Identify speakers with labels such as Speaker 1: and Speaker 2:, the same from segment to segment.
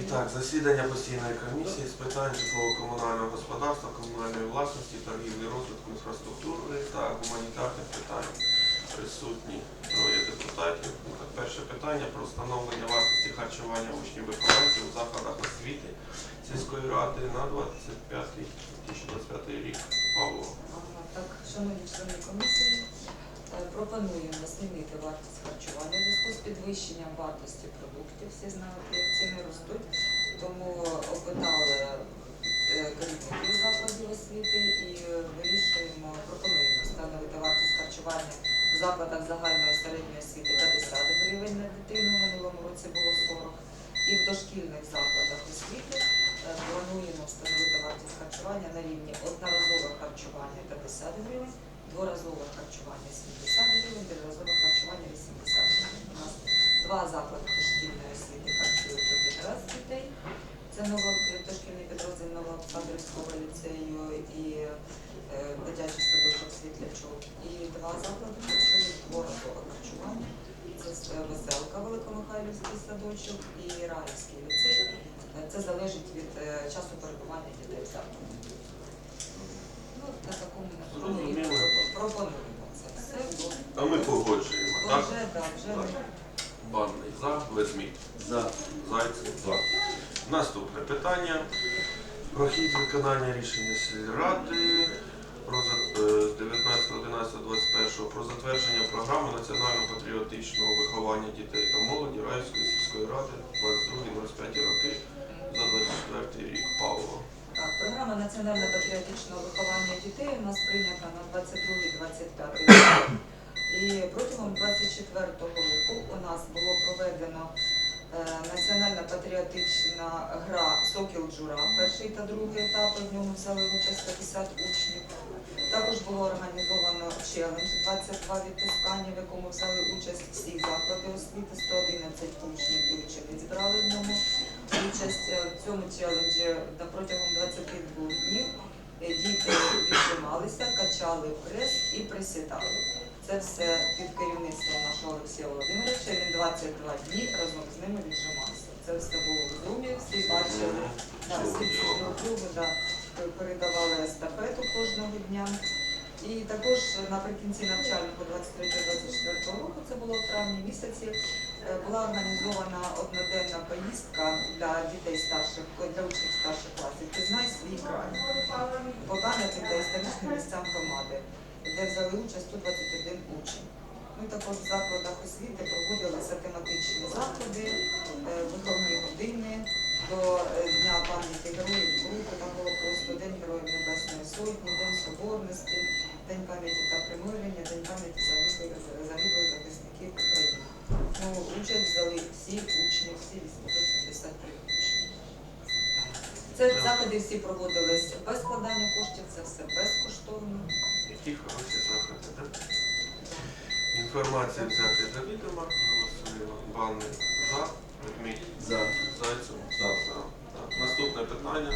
Speaker 1: І так, засідання постійної комісії з питань житлово-комунального господарства, комунальної власності, торгівлі, розвитку інфраструктури та гуманітарних питань. Присутні троє депутатів. Ну, так, Перше питання про встановлення вартості харчування учнів вихованців у закладах освіти сільської ради на 25-2025 рік. Павло.
Speaker 2: Ага, Так, шановні члени комісії, пропонуємо знімити вартість харчування в зв'язку з підвищенням вартості продуктів. Всі знають, як ціни ростуть. Тому опитали е, керівників закладів освіти і вирішуємо, пропонуємо встановити вартість харчування в закладах загальної середньої освіти 50 гривень на дитину. Минулому році було 40. І в дошкільних закладах освіти е, плануємо встановити вартість харчування на рівні одноразове харчування 50 гривень, дворазове харчування 70 гривень, триразове харчування 80 гривень. У нас два заклади дошкільної освіти харчують один раз дітей. Це ново дошкільний підрозділ Новоолександрівського ліцею і е, дитячий садочок світлячок. І два заклади харчують дворазове харчування. Це е, веселка Великомихайлівський садочок і Раївський ліцей. Це залежить від е, часу перебування дітей в закладі. Ну, на такому напрямку пропонуємо це все.
Speaker 1: А ми погоджуємо,
Speaker 2: бо
Speaker 1: так?
Speaker 2: Вже, да, вже ми
Speaker 1: Банний за, Ведмідь.
Speaker 3: За.
Speaker 1: Зайцев за. Наступне питання. Про хід виконання рішення сільради про за- е, з 19.11.21 про затвердження програми національно-патріотичного виховання дітей та молоді Раївської сільської ради 22-25 роки за 24 рік. Павло.
Speaker 2: Так, програма національно-патріотичного виховання дітей у нас прийнята на 22-25 рік. І протягом 24-го року у нас було проведено е, національно-патріотична гра Сокіл Джура, перший та другий етапи, в ньому взяли участь 50 учнів. Також було організовано челендж 22 відтискання, в якому взяли участь всі заклади освіти, 111 учнів і учениць брали в ньому участь е, в цьому челенджі протягом 22 днів. Е, Діти віджималися, качали прес і присідали. Це все під керівництвом нашого Олексія Володимировича. Він 22 дні разом з ними віджимався. Це все було в зумі, всі бачили. Всі друг другу да, передавали естафету кожного дня. І також наприкінці навчального 23-24 року, це було в травні місяці, е, була організована одноденна поїздка для дітей старших, для учнів старших класів. Пізнай свій край по пам'ятним та історичним місцям громади, де взяли участь 121 учень. І також в закладах освіти проводилися тематичні заходи, е, виховні години до е, Дня пам'яті героїв Круту, там було просто День Героїв Небесної Сотні, День Соборності, День пам'яті та примирення, День пам'яті загиблих захисників України. Ну, участь взяли всі учні, всі 873 учні. Це заходи всі проводились без складання коштів, це все безкоштовно.
Speaker 1: Які хороші заходи, так? Інформація взяти до відома. Голосуємо. Банний за, Ведмідь.
Speaker 3: За.
Speaker 1: Зайцев. За. Так. Наступне питання.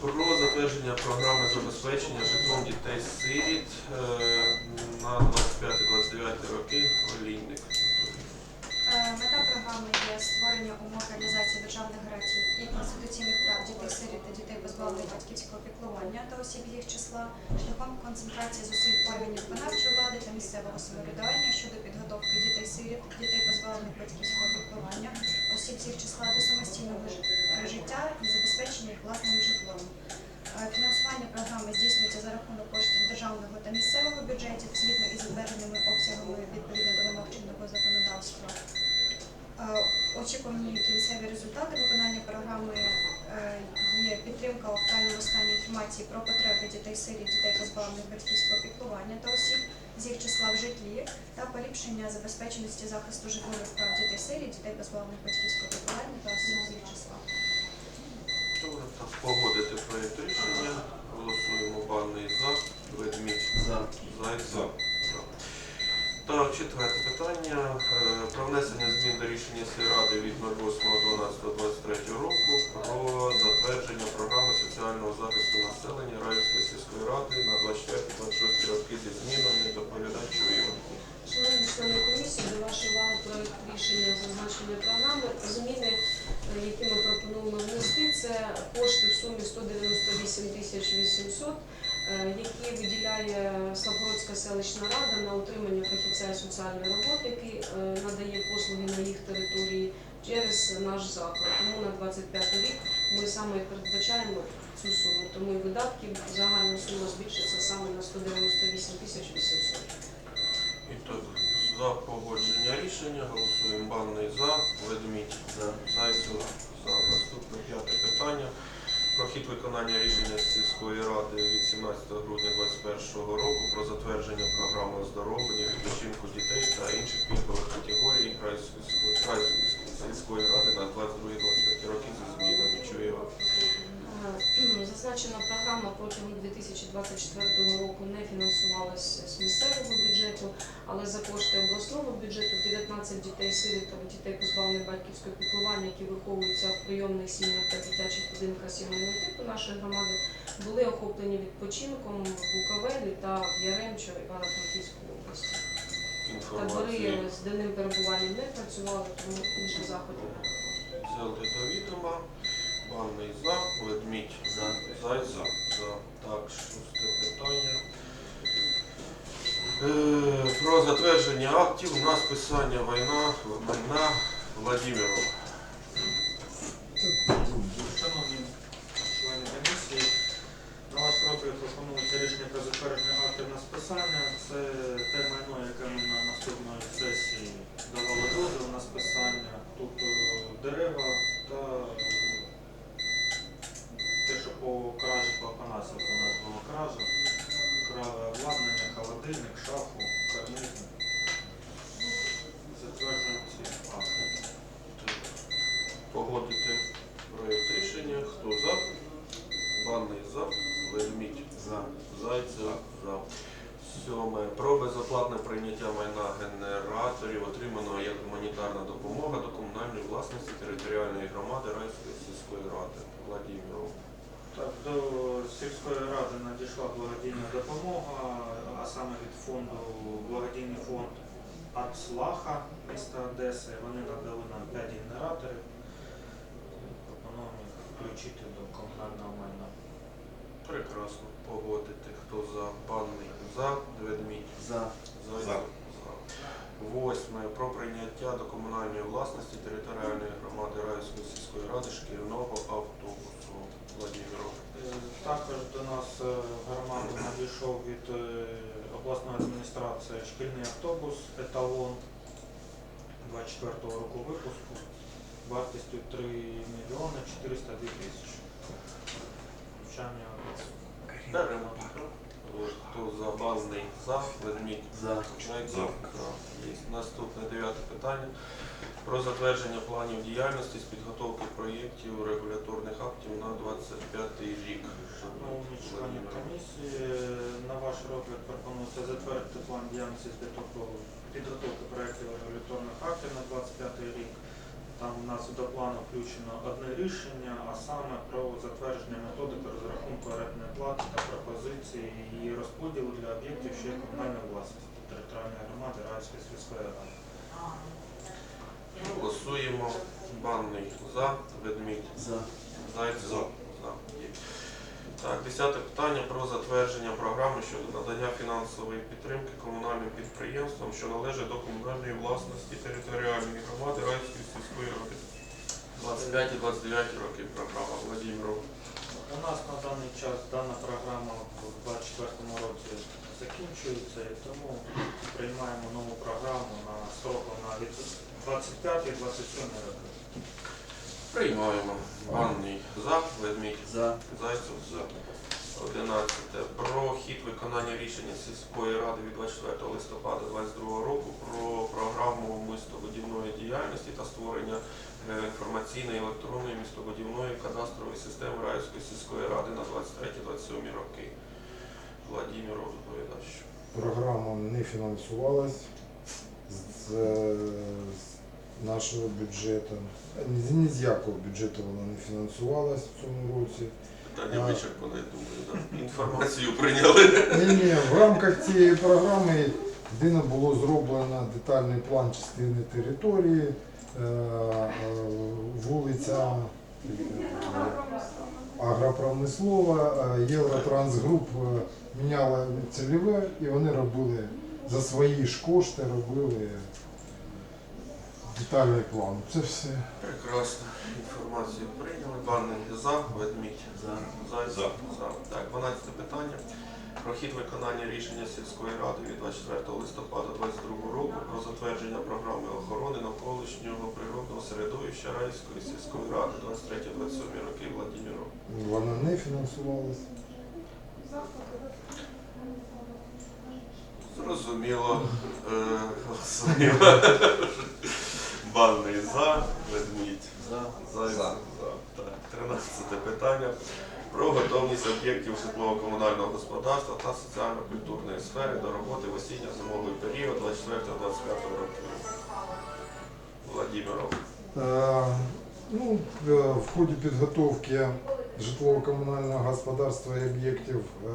Speaker 1: Про затвердження програми забезпечення житлом дітей-сиріт е, на 25-29 роки. Олійник.
Speaker 4: Е, є створення умов реалізації державних гарантій і конституційних прав дітей-сиріт та дітей позбавлених батьківського піклування та осіб їх числа шляхом концентрації зусиль органів виконавчої влади та місцевого самоврядування щодо підготовки дітей-сиріт, дітей позбавлених батьківського піклування, осіб з їх числа до самостійного життя і забезпечення їх власним житлом. Е, Фінансування програми здійснюється за рахунок коштів державного та місцевого бюджетів згідно із затвердженими обсягами відповідно до вимог чинного законодавства. Е, Очікувані кінцеві результати виконання програми е, є підтримка в актуальному стані інформації про потреби дітей-сиріт, дітей позбавлених батьківського піклування та осіб з їх числа в житлі та поліпшення захисту житлових прав дітей-сиріт, дітей позбавлених батьківського піклування та осіб з їх числа.
Speaker 1: Добре, так, погодити проєкт рішення. Голосуємо. Банний за, Ведмідь.
Speaker 3: За.
Speaker 1: Зайцев. За. Так, четверте питання. Е, Про внесення змін до рішення сільради від 08.12.23 року про затвердження програми соціального захисту населення Раївської сільської ради на 24-26 роки зі змінами доповідачу Ігор.
Speaker 5: Шановні члени комісії, до вашої уваги проект
Speaker 3: зазначеної програми. Зміни, е, які ми пропонуємо внести, це кошти в сумі 198 тисяч 800, е, які виділяє Славгородська селищна рада на утримання фахівця соціальної роботи, який е, надає послуги на їх території через наш заклад. Тому на 25 рік ми саме передбачаємо цю суму. Тому і видатки загальна сума збільшиться саме на 198 тисяч 800.
Speaker 1: За погодження рішення голосуємо банний за, ведмідь
Speaker 5: За.
Speaker 1: Зайцев за. Наступне п'яте питання. Про хід виконання рішення сільської ради від 17 грудня 2021 року про затвердження програми оздоровлення, відпочинку дітей та інших пільгових категорій Райської Райської сільської ради на 22-25 роки зі змінами. Чуєва.
Speaker 3: Е, Зазначена програма протягом 2024 року не фінансувалася з місцевого бюджету, але за кошти обласного бюджету 19 дітей сиріток, дітей позбавлених батьківського піклування, які виховуються в прийомних сім'ях та дитячих будинках сімейного типу нашої громади, були охоплені відпочинком в Буковелі та в Яремчо Івано-Франківської області. Табори з денним перебуванням не працювали, тому інших заходів не було.
Speaker 1: взяти до відома. Банний за, ведмідь
Speaker 5: За.
Speaker 1: Зайцев за. Так, шосте питання. Е, про затвердження актів на списання війна, Владимирова.
Speaker 6: Шановні члени комісії, на ваш розгляд пропонується рішення про затвердження актів на списання. Це те майно, яке ми на наступної сесії давали дозвіл на списання. Тут е, дерева та е, те, що по кражі по Афанасівку у нас була кража. Крали обладнання, холодильник, шафу, карнизник. Затверджуємо ці акти.
Speaker 1: Погодити проєкт рішення. Хто за? Банний за, ведмідь
Speaker 5: За.
Speaker 1: Зайцев за. Сьоме. Про безоплатне прийняття майна генераторів, отриманого як гуманітарна допомога до комунальної власності територіальної громади Райської сільської ради. Владимиров.
Speaker 6: Так, до сільської ради надійшла благодійна допомога, а саме від фонду благодійний фонд Ацлаха міста Одеси. Вони надали нам 5 генераторів. Пропонуємо їх включити до комунального майна.
Speaker 1: Прекрасно. Погодити. Хто за? Банний за, ведмідь
Speaker 5: За.
Speaker 1: Зайцев за. Восьме. Про прийняття до комунальної власності територіальної громади Райської сільської ради шкільного автобусу. Владимиров.
Speaker 6: Е, Також до нас е, громаду надійшов від е, обласної адміністрації шкільний автобус еталон 24 року випуску вартістю 3 мільйони 402 тисячі. Навчання.
Speaker 1: Хто за банний за, ведмідь
Speaker 5: За.
Speaker 1: Зайцев за. Є. Наступне дев'яте питання. Про затвердження планів діяльності з підготовки проєктів регуляторних актів на 25 рік.
Speaker 6: Шановні члени комісії, на ваш розгляд пропонується затвердити план діяльності з підготовки- проєктів регуляторних актів на 25 рік. Там у нас до плану включено одне рішення, а саме про затвердження методики розрахунку орендної плати та пропозиції її розподілу для об'єктів, що є комунальної власності територіальної громади Радської сільської ради.
Speaker 1: Голосуємо. Банний за, ведмідь
Speaker 5: За.
Speaker 1: Зайцев за. Є. Так, десяте питання про затвердження програми щодо надання фінансової підтримки комунальним підприємствам, що належать до комунальної власності територіальної громади Райської сільської ради. 25 і 29 роки програма Владимиров.
Speaker 6: У нас на даний час дана програма в 2024 році закінчується, і тому приймаємо нову програму на строку на від 25 і 27 роки.
Speaker 1: Приймаємо. Банний за, ведмідь
Speaker 5: За.
Speaker 1: Зайцев за. 11. Про хід виконання рішення сільської ради від 24 листопада 2022 року про програму містобудівної діяльності та створення е, інформаційної електронної містобудівної кадастрової системи Раївської сільської ради на 23-27 роки. Владимиров доповідач.
Speaker 7: Програма не фінансувалась з, з нашого бюджету. Ні, ні з якого бюджету вона не фінансувалась в цьому році.
Speaker 1: Питання
Speaker 7: А.
Speaker 1: вичерпане, я думаю. Да. Інформацію прийняли.
Speaker 7: Ні, ні, в рамках цієї програми Єдине було зроблено детальний план частини території, е, е, вулиця агропромислова, е, Євротрансгруп е, міняла цільове і вони робили за свої ж кошти робили детальний план. Це все.
Speaker 1: Прекрасно. Інформацію прийняли. Банний за, ведмідь. За. Зайць.
Speaker 5: За.
Speaker 1: За. Так, 12 питання. Про хід виконання рішення сільської ради від 24 листопада 2022 року про затвердження програми охорони навколишнього природного середовища Райської сільської ради 23-27 роки Владимиру.
Speaker 7: Вона не фінансувалася.
Speaker 1: Зрозуміло. Е, Голосуємо. За, ведмідь.
Speaker 5: За.
Speaker 1: Зайцев
Speaker 5: За.
Speaker 1: за. Так, 13 питання. Про готовність об'єктів житлово-комунального господарства та соціально-культурної сфери до роботи в осінньо-зимовий період 24-25 років. Владимиров.
Speaker 7: Е, Ну, е, в ході підготовки житлово-комунального господарства і об'єктів е,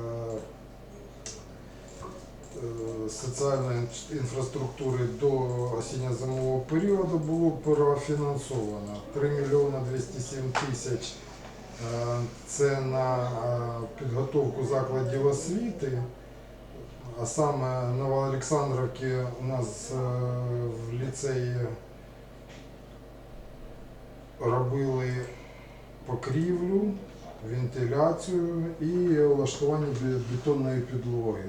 Speaker 7: соціальної інфраструктури до осінньо-зимового періоду було профінансовано 3 мільйони 207 тисяч. Е, Це на е, підготовку закладів освіти. А саме в у нас е, в ліцеї робили покрівлю, вентиляцію і влаштування бетонної підлоги.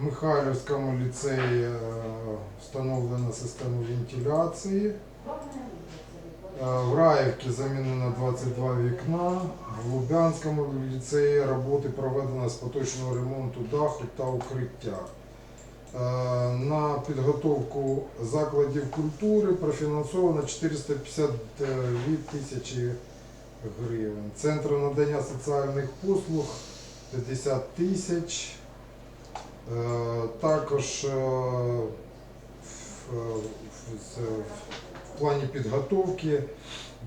Speaker 7: В Михайлівському ліцеї е, встановлена система вентиляції. Е, В Раївці замінено 22 вікна. В Лубянському ліцеї роботи проведено з поточного ремонту даху та укриття. Е, На підготовку закладів культури профінансовано 452 тисячі гривень. Центр надання соціальних послуг 50 тисяч. Е, Також е, в, в, плані підготовки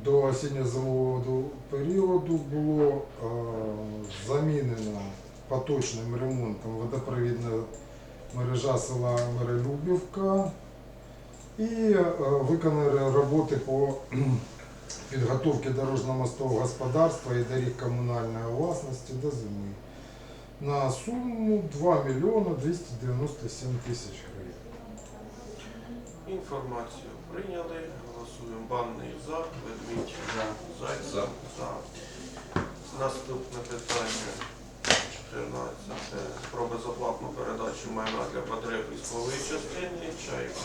Speaker 7: до осінньо-зимового періоду було е, замінено поточним ремонтом водопровідна мережа села Миролюбівка і е, виконали роботи по підготовці дорожньо-мостового господарства і доріг комунальної власності до зими на суму 2 мільйони 297 тисяч гривень.
Speaker 1: Інформацію прийняли. Голосуємо. Банний за, ведмідь.
Speaker 5: За.
Speaker 1: Зайцев.
Speaker 5: За.
Speaker 1: За. Наступне питання. 14. Про безоплатну передачу майна для потреб військової частини. Чайка.